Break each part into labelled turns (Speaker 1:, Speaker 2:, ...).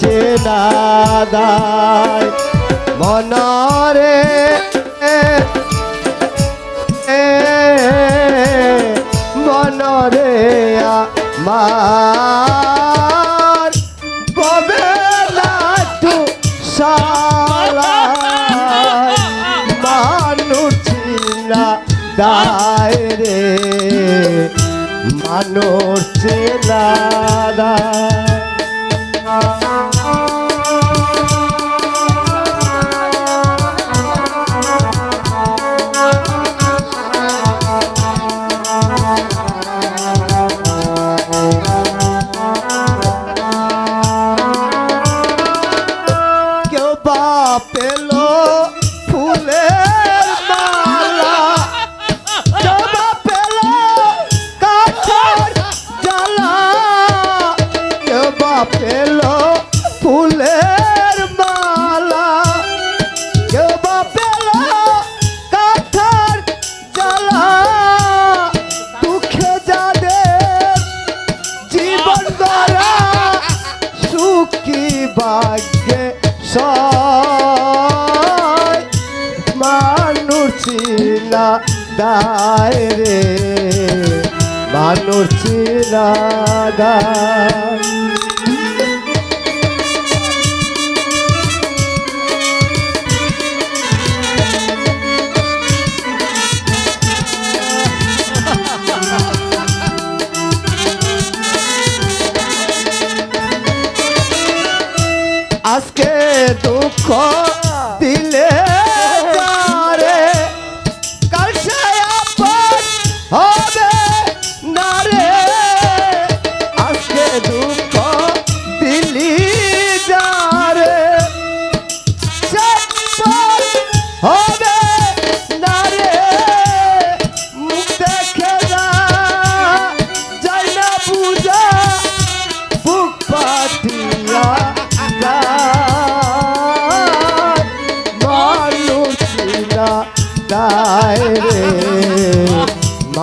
Speaker 1: চেনা দায় মনরে মনরে আমার। কবে না তু সালা মানুষ চিনা দায় রে, মানুষ দায় কেউ দায় রে। মানুষ দায় আজকে দুঃখ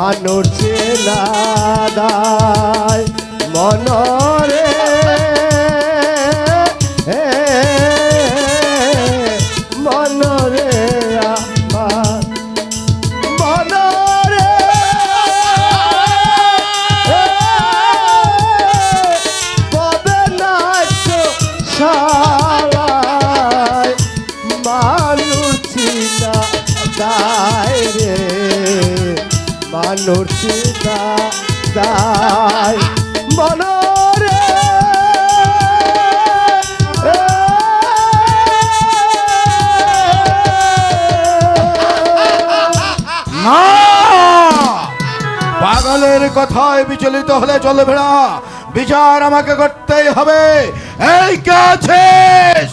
Speaker 1: মানুষ
Speaker 2: পাগলের কথায় বিচলিত হলে চলবে না। বিচার আমাকে করতেই হবে। এই কে আছিস?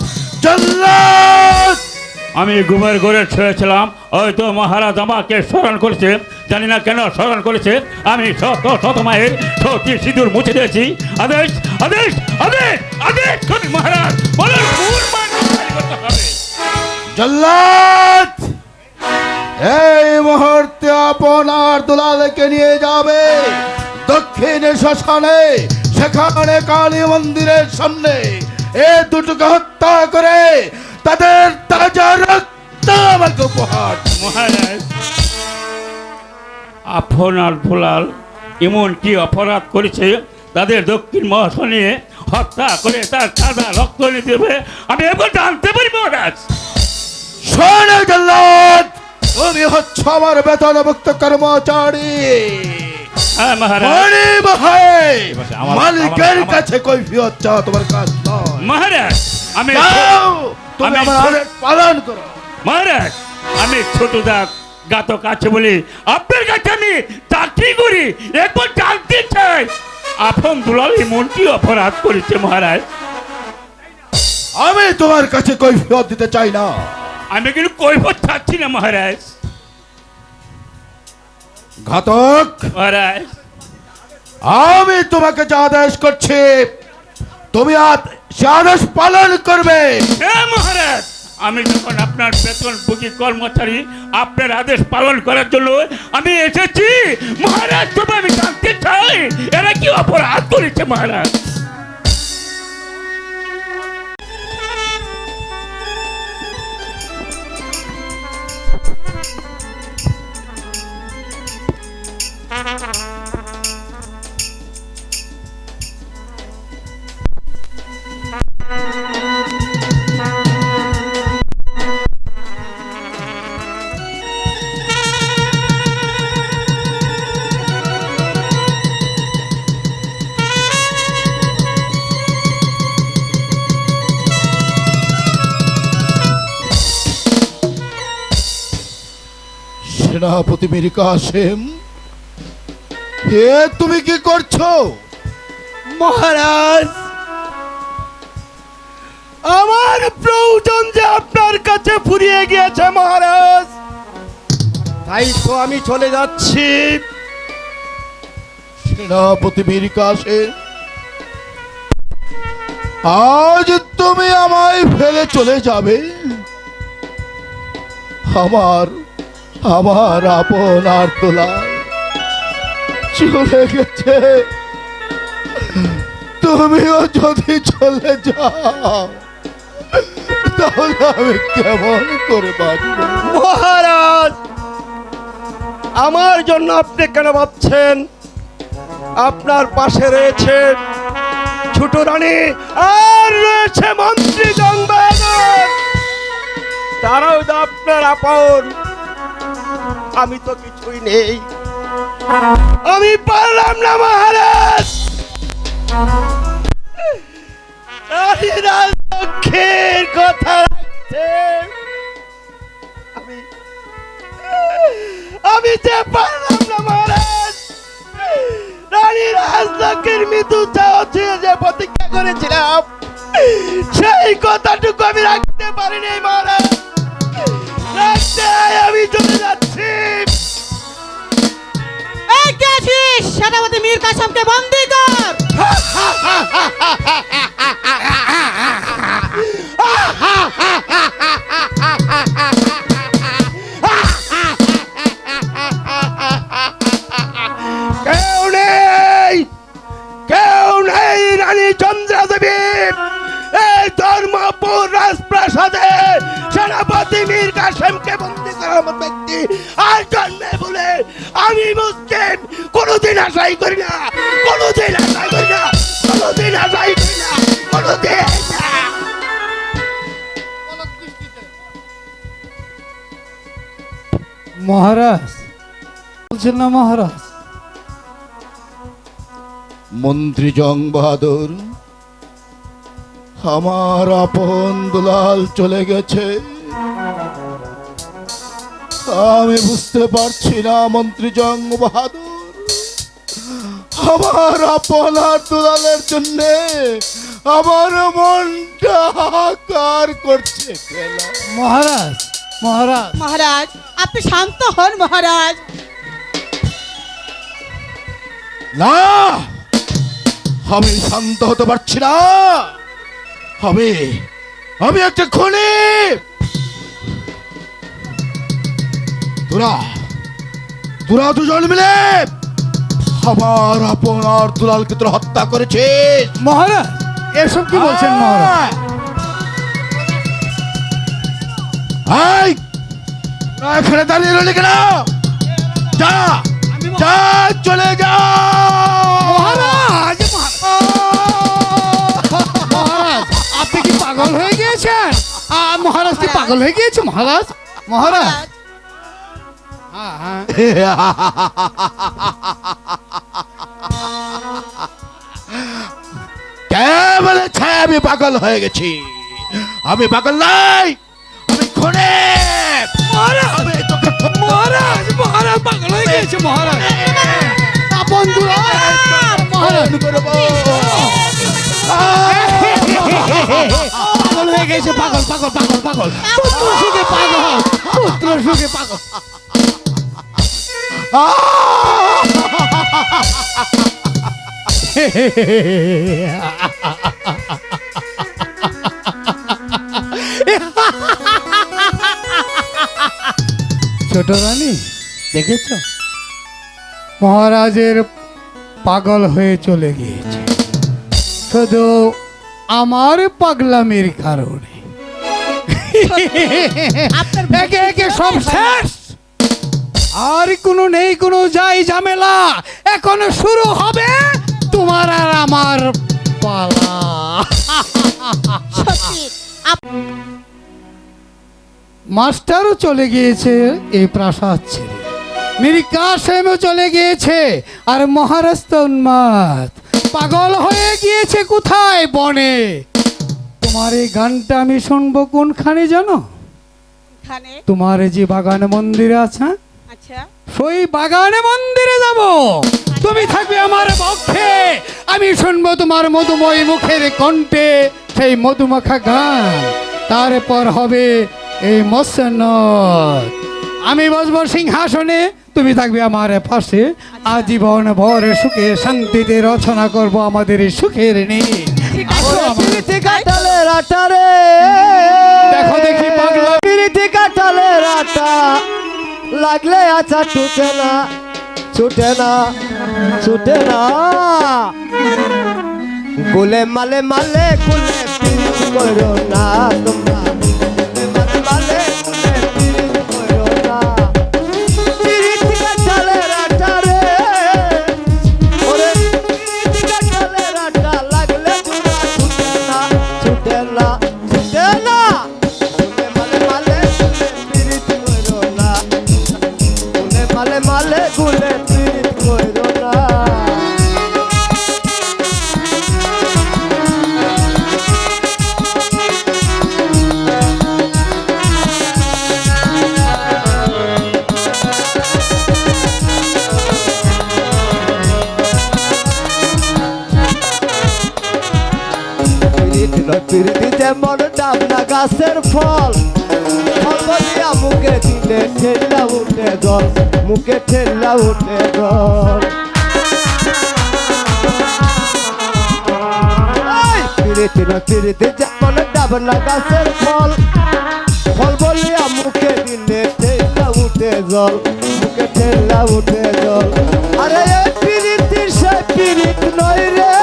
Speaker 3: আমি ঘুমের ঘরে ছেড়েছিলাম হয়তো মহারাজ আমাকে স্মরণ করেছে। জানি না কেন স্মরণ করেছে। আমি শত শত মায়ের সত্যি সিঁদুর মুছে দিয়েছি। আদেশ আদেশ আদেশ আদেশ মহারাজ। বলুন?
Speaker 2: জল্লাদ! এই মুহূর্তে আপনার দুলালকে নিয়ে যাবে। দক্ষিণ শ্মশানে সেখানে কালী মন্দিরের সামনে। এ দুটোকে হত্যা করে তাদের তাজা রক্ত আমাকে উপহার।
Speaker 3: মহারাজ আপনার ভোলাল এমন কি অপরাধ করেছে? তাদের দক্ষিণ মহাশনে হত্যা করে তার সাদা রক্ত নিয়ে দেবে? আমি এবার জানতে পারি মহারাজ।
Speaker 2: তুমি হচ্ছ আমার বেতনভুক্ত কর্মচারী।
Speaker 3: হ্যাঁ
Speaker 2: মালিকের কাছে কৈফিয়ত চাও তোমার কাজ
Speaker 3: মহারাজ আমি
Speaker 2: তুমি আমার আদেশ পালন করো।
Speaker 3: মহারাজ আমি ছোট দাগ গাতক আছে বলে আপনার কাছে আমি চাকরি করি একবার জানতে চাই। আপন দুলাল এমন কি অপরাধ করেছে মহারাজ।
Speaker 2: আমি তোমার কাছে কৈফিয়ত দিতে চাই না।
Speaker 3: আমি কিন্তু কৈফত চাচ্ছি না মহারাজ।
Speaker 2: ঘাতক।
Speaker 3: মহারাজ।
Speaker 2: আমি তোমাকে যা আদেশ করছি তুমি সে আদেশ পালন করবে।
Speaker 3: হ্যাঁ মহারাজ আমি যখন আপনার বেতন বুকি কর্মচারী আপনার আদেশ পালন করার জন্য আমি এসেছি মহারাজ তবে আমি জানতে চাই এরা কি অপরাধ করেছে মহারাজ?
Speaker 2: সেনাপতি মীর কাসেম এ তুমি কি করছ?
Speaker 4: মহারাজ আমার প্রয়োজন যে আপনার কাছে ফুরিয়ে গিয়েছে মহারাজ। তাই তো আমি চলে যাচ্ছি।
Speaker 2: সেনাপতি মীর কাসেম আজ তুমি আমায় ফেলে চলে যাবে। আমার আমার আপন আর তোলা। চলে গেছে। তুমিও যদি চলে যাও, তাহলে আমি কেমন করে
Speaker 4: মহারাজ, আমার জন্য আপনি কেন ভাবছেন? আপনার পাশে রয়েছে ছোট রানী আর রয়েছে মন্ত্রী গঙ্গাধর। তারাও আপনার আপন। আমি তো কিছুই নেই। আমি পারলাম না, মহারাজ। যে পারলাম না, মহারাজ। রাজলক্ষ্মীর মৃত্যু যে প্রতিজ্ঞা করেছিলাম, সেই কথাটুকু
Speaker 5: কাসেমকে বন্দি কর।
Speaker 4: কেউ নেই রানী দেবী ধর্মপুর সেনাপতি মীর কাসেমকে বন্দি মতো ব্যক্তি আর জন্মে বলে আমি মুসলিম। কোনোদিন আশাই করি না কোনোদিন আশাই করি না কোনোদিন আশাই করি না কোনোদিন
Speaker 6: মহারাজ বলছেন না মহারাজ।
Speaker 2: মন্ত্রী জং বাহাদুর আমার আপন দুলাল চলে গেছে। আমি বুঝতে পারছি না মন্ত্রী জঙ্গ বাহাদুর আমার আপন আর দুলালের জন্য আমার মনটা হাহাকার করছে
Speaker 6: মহারাজ মহারাজ।
Speaker 5: মহারাজ আপনি শান্ত হন মহারাজ।
Speaker 2: না আমি শান্ত হতে পারছি না। আমি আমি একটা খুনি। তোরা তোরা দুজন মিলে আপনার দুলালকে তোরা হত্যা করেছিস।
Speaker 6: মহারাজ এসব কি বলছেন মহারাজ?
Speaker 2: দাঁড়িয়ে রইলি কেন? যা যা চলে যা।
Speaker 6: মহারাজ মহারাজ আপনি কি পাগল হয়ে গিয়েছেন? মহারাজ কি পাগল হয়ে গিয়েছে মহারাজ? মহারাজ।
Speaker 2: কে বলেছে আমি পাগল হয়ে গেছি। আমি পাগল নাই আমি খুনে। আমি তোকে
Speaker 6: মহারাজ মহারাজ পাগল হয়ে মহারাজ। দুলাল মহারাজ। পাগল হয়ে গেছে পাগল পাগল পাগল পাগল। পুত্র সুখে পাগল পুত্র সুখে পাগল। ছোট রানী
Speaker 4: দেখেছ?
Speaker 6: মহারাজের পাগল হয়ে চলে গিয়েছে। শুধু আমার পাগলামির কারণে। একে একে সব শেষ! আর কোনো নেই কোনো যাই ঝামেলা। এখন শুরু হবে তোমার আর আমার পালা। মাস্টারও চলে গিয়েছে এই প্রাসাদ ছেড়ে। মিরি কাসেমও চলে গিয়েছে আর মহারাজ তো উন্মাদ। পাগল হয়ে গিয়েছে কোথায় বনে? তোমার এই গানটা আমি শুনব কোনখানে জানো? তোমার যে বাগান মন্দির আছে
Speaker 5: আচ্ছা।
Speaker 6: সেই বাগানে মন্দিরে যাব। তুমি থাকবে আমার পক্ষে। আমি শুনব তোমার মধুময় মুখের কণ্ঠে সেই মধুমাখা গান। তারপর হবে এই মৎস্যনদ আমি বসবো সিংহাসনে তুমি থাকবে আমার পাশে। আজীবন ভর সুখে শান্তিতে রচনা করব আমাদের এই সুখের
Speaker 1: রাটারে
Speaker 6: দেখো দেখি পাগলা।
Speaker 1: কাটালে রাটা লাগলে আচ্ছা ছুটে না ছুটে না ছুটে না। গুলে মালে মালে গুলে করো না তোমরা পিরিতি ডাবনা গাছের ফল। ফল বলিয়া মুখে দিলে ঠেলা উঠে জল, মুখে ঠেলা উঠে পিরিতি যেমন ডাবনা গাছের ফল। ফল মুখে দিলে ঠেলা উঠে জল, মুখে ঠেলা উঠে জল। আরে পিরিতির সে পিরিত নয় রে।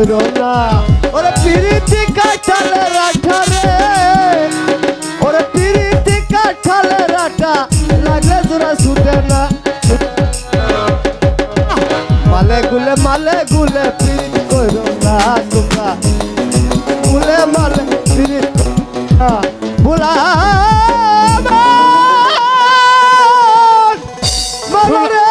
Speaker 1: করো না ওরে পিরিতি কাটালে রাঠারে ওরে পিরিতি কাঠালে রাটা লাগলে তোরা ছুটে না। মালে গুলে মালে গুলে পিরিত করো না তোমরা। গুলে মালে পিরিত বুলা
Speaker 6: শোনো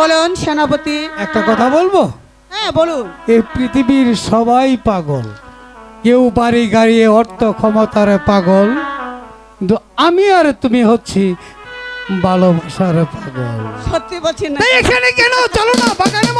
Speaker 5: বলুন সেনাপতি।
Speaker 6: একটা কথা বলব?
Speaker 5: হ্যাঁ বলুন।
Speaker 6: এই পৃথিবীর সবাই পাগল। কেউ বাড়ি গাড়িয়ে অর্থ ক্ষমতার পাগল। কিন্তু আমি আর তুমি হচ্ছি ভালোবাসার পাগল।
Speaker 5: সত্যি বলছি না।
Speaker 6: এখানে কেন? চলো না বাগানে